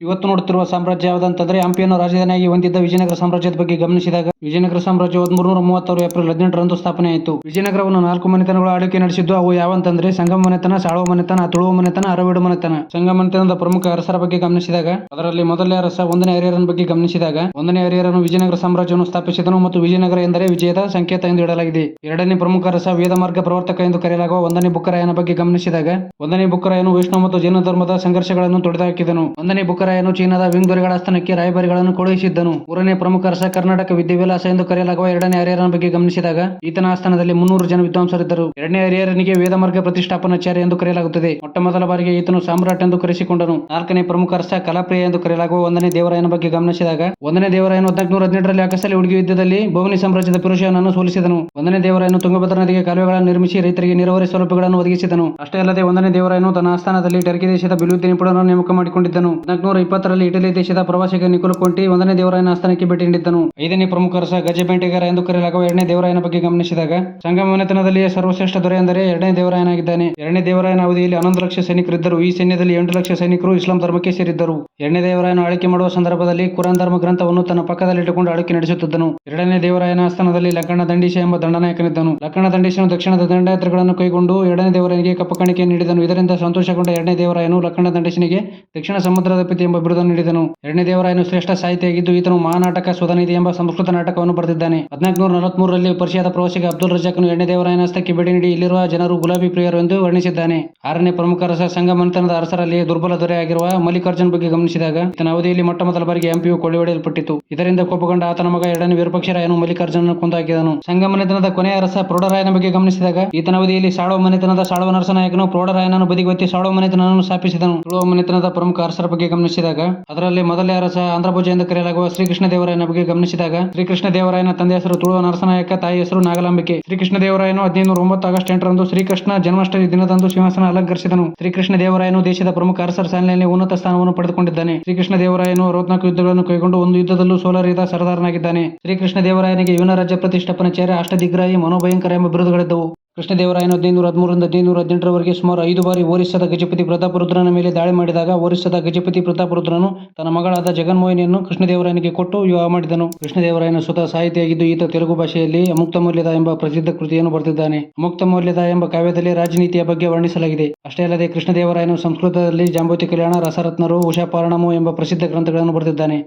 ಇವತ್ತು ನೋಡುತ್ತಿರುವ ಸಾಮ್ರಾಜ್ಯ ಯಾವುದಂತಂದ್ರೆ ಹಂಪಿಯನ್ನು ರಾಜಧಾನಿಯಾಗಿ ಹೊಂದಿದ್ದ ವಿಜಯನಗರ ಸಾಮ್ರಾಜ್ಯದ ಬಗ್ಗೆ ಗಮನಿಸಿದಾಗ ವಿಜಯನಗರ ಸಾಮ್ರಾಜ್ಯ ಹದಿಮೂರು ಮೂವತ್ತಾರು ಏಪ್ರಿಲ್ ಹದಿನೆಂಟರಂದು ಸ್ಥಾಪನೆಯಾಯಿತು ವಿಜಯನಗರವನ್ನು ನಾಲ್ಕು ಮನೆತನಗಳು ಆಳ್ವಿಕೆ ನಡೆಸಿದ್ದು, ಅವು ಯಾವಂತಂದ್ರೆ ಸಂಗಮ ಮನೆತನ, ಸಾಳುವ ಮನೆತನ, ತುಳುವ ಮನೆತನ, ಅರವಿಡು ಮನೆತನ. ಸಂಗಮ ಮನೆತನದ ಪ್ರಮುಖ ಅರಸರ ಬಗ್ಗೆ ಗಮನಿಸಿದಾಗ, ಅದರಲ್ಲಿ ಮೊದಲನೇ ಅರಸ ಒಂದನೇ ಹರಿಹರನ ಬಗ್ಗೆ ಗಮನಿಸಿದಾಗ, ಒಂದನೇ ಹರಿಹರನು ವಿಜಯನಗರ ಸಾಮ್ರಾಜ್ಯವನ್ನು ಸ್ಥಾಪಿಸಿದನು ಮತ್ತು ವಿಜಯನಗರ ಎಂದರೆ ವಿಜಯದ ಸಂಕೇತ ಎಂದು ಇಡಲಾಗಿದೆ ಎರಡನೇ ಪ್ರಮುಖ ಅರಸ ವೇದಮಾರ್ಗ ಪ್ರವರ್ತಕ ಎಂದು ಕರೆಯಲಾಗುವ ಒಂದನೇ ಬುಕ್ಕರಾಯನ ಬಗ್ಗೆ ಗಮನಿಸಿದಾಗ, ಒಂದನೇ ಬುಕ್ಕರಾಯನು ವೈಷ್ಣವ ಮತ್ತು ಜೈನ ಧರ್ಮದ ಸಂಘರ್ಷಗಳನ್ನು ತೊಡೆದುಹಾಕಿದನು. ಒಂದನೇ ಬುಕ್ಕರಾಯನು ಚೀನಾದ ವಿಂಗ್ ದೊರೆಗಳ ಆಸ್ಥಾನಕ್ಕೆ ರಾಯಭಾರಿಗಳನ್ನು ಕಳುಹಿಸಿದ್ದನು. ಮೂರನೇ ಪ್ರಮುಖ ಅರಸ ಕರ್ನಾಟಕ ವಿದ್ಯಾವಿಲಾಸ ಎಂದು ಕರೆಯಲಾಗುವ ಎರಡನೇ ಹರಿಯರನ ಬಗ್ಗೆ ಗಮನಿಸಿದಾಗ, ಈತನ ಆಸ್ಥಾನದಲ್ಲಿ ಮುನ್ನೂರು ಜನ ವಿದ್ವಾಂಸರಿದ್ದರು. ಎರಡನೇ ಹರಿಹರನಿಗೆ ವೇದಮಾರ್ಗ ಪ್ರತಿಷ್ಠಾಪನಾಚಾರ್ಯ ಎಂದು ಕರೆಯಲಾಗುತ್ತದೆ. ಮೊಟ್ಟ ಮೊದಲ ಬಾರಿಗೆ ಈತನು ಸಾಮ್ರಾಟ್ ಎಂದು ಕರೆಸಿಕೊಂಡನು. ನಾಲ್ಕನೇ ಪ್ರಮುಖ ಅರಸ ಕಲಾಪ್ರಿಯ ಎಂದು ಕರೆಯಲಾಗುವ ಒಂದನೇ ದೇವರಾಯನ ಬಗ್ಗೆ ಗಮನಿಸಿದಾಗ, ಒಂದನೇ ದೇವರಾಯನು ಹದಿನಾಲ್ಕನೂರ ಹದಿನೆಂಟರಲ್ಲಿ ಅಕಸಲಿ ಹುಡುಗಿ ಯುದ್ಧದಲ್ಲಿ ಭವನಿ ಸಾಮ್ರಾಜ್ಯದ ಪುರುಷನನ್ನು ಸೋಲಿಸಿದನು. ಒಂದನೇ ದೇವರಾಯನು ತುಂಗಭದ್ರ ನದಿಗೆ ಕಾಲುವೆಗಳನ್ನು ನಿರ್ಮಿಸಿ ರೈತರಿಗೆ ನೀರಾವರಿ ಸೌಲಭ್ಯಗಳನ್ನು ಒದಗಿಸಿದನು. ಅಷ್ಟೇ ಅಲ್ಲದೆ ಒಂದನೇ ದೇವರಾಯನು ತನ್ನ ಆಸ್ಥಾನದಲ್ಲಿ ಟರ್ಕಿ ದೇಶದ ಬಿಲುದ್ದಿನಿಪುಡನ್ನು ನೇಮಕ ಮಾಡಿಕೊಂಡಿದ್ದನು. ಹದಿನಾಲ್ಕುನೂರ ಇಪ್ಪತ್ತರಲ್ಲಿ ಇಟಲಿ ದೇಶದ ಪ್ರವಾಸಿಗ ನಿಕೋಲ ಕೊಂಟಿ ಒಂದನೇ ದೇವರಾಯನ ಆಸ್ಥಾನಕ್ಕೆ ಭೇಟಿ ನೀಡಿದ್ದನು. ಐದನೇ ಪ್ರಮುಖ ರಸ ಗಜಬೆಂಟಿಗರ ಎಂದು ಕರೆಯಲಾಗುವ ಎರಡನೇ ದೇವರಾಯನ ಬಗ್ಗೆ ಗಮನಿಸಿದಾಗ ಸಂಗಮನೆತನದಲ್ಲಿ ಸರ್ವಶ್ರೇಷ್ಠ ದೊರೆ ಎಂದರೆ ಎರಡನೇ ದೇವರಾಯನಾಗಿದ್ದಾನೆ. ಎರಡನೇ ದೇವರಾಯನ ಅವಧಿಯಲ್ಲಿ ಹನ್ನೊಂದು ಲಕ್ಷ ಸೈನಿಕರಿದ್ದರು. ಈ ಸೈನ್ಯದಲ್ಲಿ ಎಂಟು ಲಕ್ಷ ಸೈನಿಕರು ಇಸ್ಲಾಂ ಧರ್ಮಕ್ಕೆ ಸೇರಿದ್ದರು. ಎರಡನೇ ದೇವರಾಯನ ಆಳ್ವಿಕೆ ಮಾಡುವ ಸಂದರ್ಭದಲ್ಲಿ ಕುರಾನ್ ಧರ್ಮ ಗ್ರಂಥವನ್ನು ತನ್ನ ಪಕ್ಕದಲ್ಲಿಟ್ಟುಕೊಂಡು ಆಳ್ವಿಕೆ ನಡೆಸುತ್ತಿದ್ದನು. ಎರಡನೇ ದೇವರಾಯನ ಆಸ್ಥಾನದಲ್ಲಿ ಲಕ್ಕಣ ದಂಡೀಶ ಎಂಬ ದಂಡನಾಯಕನಿದ್ದನು. ಲಕ್ಕಣ ದಂಡೀಶನು ದಕ್ಷಿಣದ ದಂಡಯಾತ್ರೆಗಳನ್ನು ಕೈಗೊಂಡು ಎರಡನೇ ದೇವರಾಯನಿಗೆ ಕಪ್ಪು ಕಾಣಿಕೆ ನೀಡಿದನು. ಇದರಿಂದ ಸಂತೋಷಗೊಂಡ ಎರಡನೇ ದೇವರಾಯನು ಲಕ್ಕಣ ದಂಡೀಶನಿಗೆ ದಕ್ಷಿಣ ಸಮುದ್ರದ ಪಿತಿ ಎಂಬ ಬಿರುದನ್ನು ನೀಡಿದನು. ಎರಡನೇ ದೇವರಾಯನು ಶ್ರೇಷ್ಠ ಸಾಹಿತಿಯಾಗಿದ್ದು ಈತನು ಮಹಾನಾಟಕ ಸುಧನಿಧಿ ಎಂಬ ಸಂಸ್ಕೃತ ನಾಟಕವನ್ನು ಬರೆದಿದ್ದಾನೆ. ಹದಿನಾಲ್ಕುನೂರ ನಲವತ್ಮೂರರಲ್ಲಿ ಪರಿಷದ ಪ್ರವಾಸಿಗ ಅಬ್ದುಲ್ ರಜಾಕನು ಎರಡನೇ ದೇವರಾಯನ ಹಸ್ತಕ್ಕೆ ಭೇಟಿ ನೀಡಿ ಇಲ್ಲಿರುವ ಜನರು ಗುಲಾಬಿ ಪ್ರಿಯರು ಎಂದು ವರ್ಣಿಸಿದ್ದಾನೆ. ಆರನೇ ಪ್ರಮುಖ ರಸ ಸಂಘ ಮಂಥನದ ಅರಸರಲ್ಲಿ ದುರ್ಬಲ ದೊರೆಯಾಗಿರುವ ಮಲ್ಲಿಕಾರ್ಜುನ್ ಬಗ್ಗೆ ಗಮನಿಸಿದಾಗ, ಈತನ ಅವಧಿಯಲ್ಲಿ ಮೊಟ್ಟ ಮೊದಲ ಬಾರಿಗೆ ಎಂಪಿಯು ಕೊಳ್ಳಿ ಹೊಡೆಯಲ್ಪಟ್ಟಿತು ಇದರಿಂದ ಕೋಪಗೊಂಡ ಆತನ ಮಗ ಎರಡನೇ ವಿರೂಪಾಕ್ಷರಾಯನು ಮಲ್ಲಿಕಾರ್ಜುನನ್ನು ಕೊಂದಾಕಿದನು. ಸಂಗಮನೆತನದ ಕೊನೆಯ ಅರಸ ಪ್ರೌಢರಾಯನ ಬಗ್ಗೆ ಗಮನಿಸಿದಾಗ, ಈತನ ಅವಧಿಯಲ್ಲಿ ಸಾಳುವ ಮನೆತನದ ಸಾಳುವ ನರಸನಾಯಕನು ಪ್ರೌಢರಾಯನನ್ನು ಬದಿಗೊತ್ತಿ ಸಾಳುವ ಮನೆತನವನ್ನು ಸ್ಥಾಪಿಸಿದನು. ಸಾಳುವ ಮನೆತನದ ಪ್ರಮುಖ ಅರಸರ ಬಗ್ಗೆ ಗಮನಿಸಿದಾಗ, ಅದರಲ್ಲಿ ಮೊದಲ ಅರಸ ಆಂಧ್ರಭುಜ ಎಂದು ಕರೆಯಲಾಗುವ ಶ್ರೀಕೃಷ್ಣ ದೇವರಾಯನ ಬಗ್ಗೆ ಗಮನಿಸಿದಾಗ ಶ್ರೀಕೃಷ್ಣ ದೇವರಾಯನ ತಂದೆ ಹೆಸರು ತುಳುವ ನರಸನಾಯಕ ತಾಯಿ ಹೆಸರು ನಾಗಲಾಂಬಿಕೆ. ಶ್ರೀಕೃಷ್ಣ ದೇವರಾಯನು ಹದಿನೈದು ಒಂಬತ್ತು ಆಗಸ್ಟ್ ಎಂಟರಂದು ಶ್ರೀಕೃಷ್ಣ ಜನ್ಮಾಷ್ಟಮಿ ದಿನದಂದು ಸಿಂಹಾಸನ ಅಲಂಕರಿಸಿದನು. ಶ್ರೀಕೃಷ್ಣ ದೇವರಾಯನು ದೇಶದ ಪ್ರಮುಖ ಅರಸರ ಸಾಲಿನಲ್ಲಿ ಉನ್ನತ ಸ್ಥಾನವನ್ನು ಪಡೆದುಕೊಂಡಿದ್ದಾನೆ. ಶ್ರೀಕೃಷ್ಣ ದೇವರಾಯನು ಅರವತ್ನಾಲ್ಕು ಯುದ್ಧಗಳನ್ನು ಕೈಗೊಂಡು ಒಂದು ಯುದ್ಧದಲ್ಲೂ ಸೋಲರಿದ ಸರದಾರನಾಗಿದ್ದಾನೆ. ಶ್ರೀಕೃಷ್ಣ ದೇವರಾಯನಿಗೆ ಯುವನ ರಾಜ್ಯ ಪ್ರತಿಷ್ಠಾಪನಾಚಾರ್ಯ ಅಷ್ಟದಿಗ್ರಾಹಿ, ಮನೋಭಯಂಕರ ಎಂಬ ಬಿರುದುಗಳಿದ್ದವು. ಕೃಷ್ಣದೇವರಾಯನು ಹದಿನೈದು ಹದಿಮೂರರಿಂದ ಹದಿನೈದು ಹದಿನೆಂಟರವರೆಗೆ ಸುಮಾರು ಐದು ಬಾರಿ ಒರಿಸ್ಸಾದ ಗಜಪತಿ ಪ್ರತಾಪರುದ್ರನ ಮೇಲೆ ದಾಳಿ ಮಾಡಿದಾಗ ಒರಿಸ್ಸಾದ ಗಜಪತಿ ಪ್ರತಾಪರುದ್ರನು ತನ್ನ ಮಗಳಾದ ಜಗನ್ಮೋಹಿನಿಯನ್ನು ಕೃಷ್ಣದೇವರಾಯನಿಗೆ ಕೊಟ್ಟು ವಿವಾಹ ಮಾಡಿದನು. ಕೃಷ್ಣದೇವರಾಯನ ಸ್ವತಃ ಸಾಹಿತಿಯಾಗಿದ್ದು ಈತ ತೆಲುಗು ಭಾಷೆಯಲ್ಲಿ ಮುಕ್ತ ಮೌಲ್ಯದ ಎಂಬ ಪ್ರಸಿದ್ಧ ಕೃತಿಯನ್ನು ಬರೆದಿದ್ದಾನೆ. ಮುಕ್ತ ಮೌಲ್ಯದ ಎಂಬ ಕಾವ್ಯದಲ್ಲಿ ರಾಜನೀತಿಯ ಬಗ್ಗೆ ವರ್ಣಿಸಲಾಗಿದೆ. ಅಷ್ಟೇ ಅಲ್ಲದೆ ಕೃಷ್ಣದೇವರಾಯನು ಸಂಸ್ಕೃತದಲ್ಲಿ ಜಾಂಬೋತಿ ಕಲ್ಯಾಣ, ರಸರತ್ನರು, ಉಷಾಪಾರಣಮು ಎಂಬ ಪ್ರಸಿದ್ಧ ಗ್ರಂಥಗಳನ್ನು ಬರೆದಿದ್ದಾನೆ.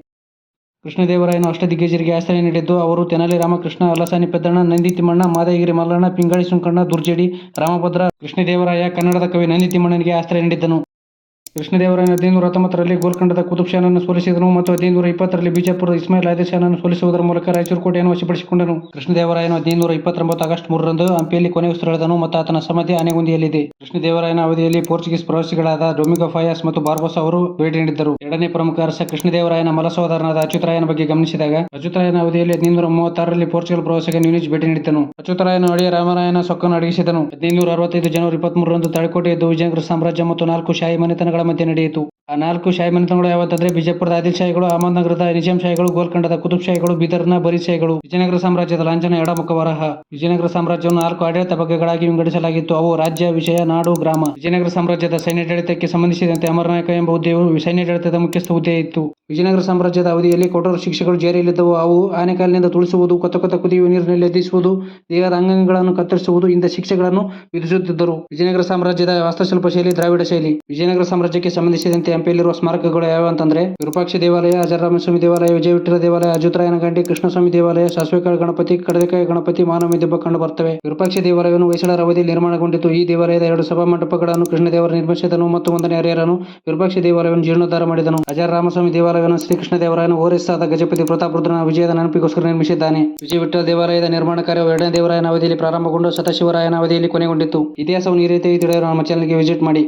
ಕೃಷ್ಣದೇವರಾಯನು ಅಷ್ಟದಿಗ್ಗಜರಿಗೆ ಆಶ್ರಯ ನೀಡಿದ್ದು, ಅವರು ತೆನಾಲಿ ರಾಮಕೃಷ್ಣ, ಅಲಸಾನಿ ಪೆದ್ದಣ್ಣ ನಂದಿ ತಿಮ್ಮಣ್ಣ ಮಾದಗಿರಿ ಮಲ್ಲಣ್ಣ, ಪಿಂಗಾಳಿ ಸುಂಕಣ್ಣ, ದುರ್ಜೇಡಿ ರಾಮಭದ್ರ, ಕೃಷ್ಣದೇವರಾಯ ಕನ್ನಡದ ಕವಿ ನಂದಿ ತಿಮ್ಮಣ್ಣನಿಗೆ ಆಶ್ರಯ ನೀಡಿದ್ದನು. ಕೃಷ್ಣದೇವರಾಯನು ಹದಿನೈದುನೂರ ಹತ್ತೊಂಬತ್ತರಲ್ಲಿ ಗೋಲ್ಕಂಡದ ಕುತುಬ್ ಶಾನನ್ನು ಸೋಲಿಸಿದನು ಮತ್ತು ಹದಿನೈದುನೂರ ಇಪ್ಪತ್ತರಲ್ಲಿ ಬಿಜಾಪುರದ ಇಸ್ಮಾಯಿಲ್ ಆದಿ ಶಾನನ್ನು ಸೋಲಿಸುವುದರ ಮೂಲಕ ರಾಯಚೂರು ಕೋಟೆಯನ್ನು ವಶಪಡಿಸಿಕೊಂಡನು. ಕೃಷ್ಣದೇವರಾಯನು ಹದಿನೈದುನೂರ ಇಪ್ಪತ್ತೊಂಬತ್ತು ಆಗಸ್ಟ್ ಮೂರರಂದು ಹಂಪಿಯಲ್ಲಿ ಕೊನೆ ಉಸಿರೆಳೆದನು ಮತ್ತು ಆತನ ಸಮಾಧಿ ಆನೆಗುಂದಿಯಲ್ಲಿದೆ. ಕೃಷ್ಣದೇವರಾಯನ ಅವಧಿಯಲ್ಲಿ ಪೋರ್ಚುಗೀಸ್ ಪ್ರವಾಸಿಗಳಾದ ಡೊಮಿಗೋ ಫಯಾಸ್ ಮತ್ತು ಬಾರ್ಬೋಸ್ ಅವರು ಭೇಟಿ ನೀಡಿದ್ದರು. ಎರಡನೇ ಪ್ರಮುಖ ಅರಸ ಕೃಷ್ಣದೇವರಾಯನ ಮಲಸೋದರನಾದ ಅಚ್ಯುತರಾಯನ ಬಗ್ಗೆ ಗಮನಿಸಿದಾಗ, ಅಚ್ಯುತರಾಯನ ಅವಧಿಯಲ್ಲಿ ಹದಿನೈದುನೂರ ಮೂವತ್ತಾರರಲ್ಲಿ ಪೋರ್ಚುಗಲ್ ಪ್ರವಾಸಕ್ಕೆ ನ್ಯೂನಿಜ್ ಭೇಟಿ ನೀಡಿದ್ದನು. ಅಚ್ಯುತರಾಯನ ಅಳಿಯ ರಾಮರಾಯನ ಸೊಕ್ಕನ್ನು ಅಡಗಿಸಿದನು. ಹದಿನೈದುನೂರ ಅರವತ್ತೈದು ಜನವರಿ ಇಪ್ಪತ್ಮೂರರಂದು ತಾಳಿಕೋಟೆ ವಿಜಯನಗರ ಸಾಮ್ರಾಜ್ಯ ಮತ್ತು ನಾಲ್ಕು ಶಾಹಿ ಮನೆತನಗಳ ಮಧ್ಯೆ ನಡೆಯಿತು. ಆ ನಾಲ್ಕು ಶಾಹಿ ಮನೆತನಗಳು ಯಾವತ್ತಂದ್ರೆ ಬಿಜಾಪುರದ ಆದಿಲ್ ಶಾಹಿಗಳು ಅಹಮದ್ನಗರದ ನಿಜಾಂ ಶಾಹಿಗಳು, ಗೋಲ್ಕಂಡದ ಕುತುಬ್ ಶಾಹಿಗಳು, ಬೀದರ್ನ ಬರಿ ಶಾಹಿಗಳು, ವಿಜಯನಗರ ಸಾಮ್ರಾಜ್ಯದ ಲಾಂಛನ ಎಡಮುಖ ವರಹ ವಿಜಯನಗರ ಸಾಮ್ರಾಜ್ಯವನ್ನು ನಾಲ್ಕು ಆಡಳಿತ ಬಗ್ಗೆಗಳಾಗಿ ವಿಂಗಡಿಸಲಾಗಿತ್ತು. ಅವು ರಾಜ್ಯ, ವಿಷಯ, ನಾಡು, ಗ್ರಾಮ. ವಿಜಯನಗರ ಸಾಮ್ರಾಜ್ಯದ ಸೈನ್ಯಾಡಳಿತಕ್ಕೆ ಸಂಬಂಧಿಸಿದಂತೆ ಅಮರನಾಯಕ ಎಂಬ ಹುದ್ದೆಯು ಸೈನ್ಯಾಡಳಿತದ ಮುಖ್ಯಸ್ಥ ಹುದ್ದೆ ಇತ್ತು ವಿಜಯನಗರ ಸಾಮ್ರಾಜ್ಯದ ಅವಧಿಯಲ್ಲಿ ಕೊಠೋರ ಶಿಕ್ಷೆಗಳು ಜಾರಿಯಲ್ಲಿದ್ದವು. ಅವು ಆನೆಕಾಲಿನಿಂದ ತುಳಿಸುವುದು, ಕೊತ್ತ ಕೊತ್ತ ಕುದಿಯುವ ನೀರಿನಲ್ಲಿ ಎದ್ದಿಸುವುದು, ದೇಹದ ಅಂಗಗಳನ್ನು ಕತ್ತರಿಸುವುದು, ಇಂಥ ಶಿಕ್ಷೆಗಳನ್ನು ವಿಧಿಸುತ್ತಿದ್ದರು. ವಿಜಯನಗರ ಸಾಮ್ರಾಜ್ಯದ ವಾಸ್ತುಶಿಲ್ಪ ಶೈಲಿ, ದ್ರಾವಿಡ ಶೈಲಿ. ವಿಜಯನಗರ ಸಾಮ್ರಾಜ್ಯಕ್ಕೆ ಸಂಬಂಧಿಸಿದಂತೆ ಹಂಪಿಯಲ್ಲಿರುವ ಸ್ಮಾರಕಗಳು ಯಾವಂತಂದ್ರೆ ವಿರೂಪಾಕ್ಷ ದೇವಾಲಯ ಅಜರಾಮಸ್ವಾಮಿ ದೇವಾಲಯ ವಿಜಯವಿಠಲ ದೇವಾಲಯ ಅಜುತರಾಯನ ಗಂಡಿ ಕೃಷ್ಣಸ್ವಾಮಿ ದೇವಾಲಯ, ಸಾಸ್ವೆಕಾಳು ಗಣಪತಿ, ಕಡಲೆಕಾಯಿ ಗಣಪತಿ, ಮಾನವ ದೆಬ್ಬ ಕಂಡು ಬರ್ತವೆ. ವಿರೂಪಾಕ್ಷ ದೇವಾಲಯವನ್ನು ಹೊಯ್ಸಳರ ಅವಧಿಯಲ್ಲಿ ನಿರ್ಮಾಣಗೊಂಡಿತು. ಈ ದೇವಾಲಯದ ಎರಡು ಸಭಾ ಮಂಟಪಗಳನ್ನು ಕೃಷ್ಣದೇವರ ನಿರ್ಮಿಸಿದನು ಮತ್ತು ಒಂದನೇ ಹರಿಹರನು ವಿರೂಪಾಕ್ಷ ದೇವಾಲಯವನ್ನು ಜೀರ್ಣೋದ್ಧಾರ ಮಾಡಿದನು. ರಾಮಸ್ವಾಮಿ ದೇವಾಲಯವನ್ನು ಶ್ರೀಕೃಷ್ಣ ದೇವರಾಯನ ಓರಿಸಾದ ಗಜಪತಿ ಪ್ರತಾಪರುದ್ರನ ವಿಜಯದ ನೆನಪಿಗೋಸ್ಕರ ನಿರ್ಮಿಸಿದ್ದಾನೆ. ವಿಜಯ ವಿಠಲ ದೇವಾಲಯದ ನಿರ್ಮಾಣ ಕಾರ್ಯವು ಎರಡನೇ ದೇವರಾಯನ ಅವಧಿಯಲ್ಲಿ ಪ್ರಾರಂಭಗೊಂಡು ಸತಶಿವರಾಯನ ಅವಧಿಯಲ್ಲಿ ಕೊನೆಗೊಂಡಿತ್ತು. ಇತಿಹಾಸವನ್ನು ಈ ರೀತಿ ತಿಳಿಯಲು ನಮ್ಮ ಚಾನಲ್ಗೆ ವಿಸಿಟ್ ಮಾಡಿ.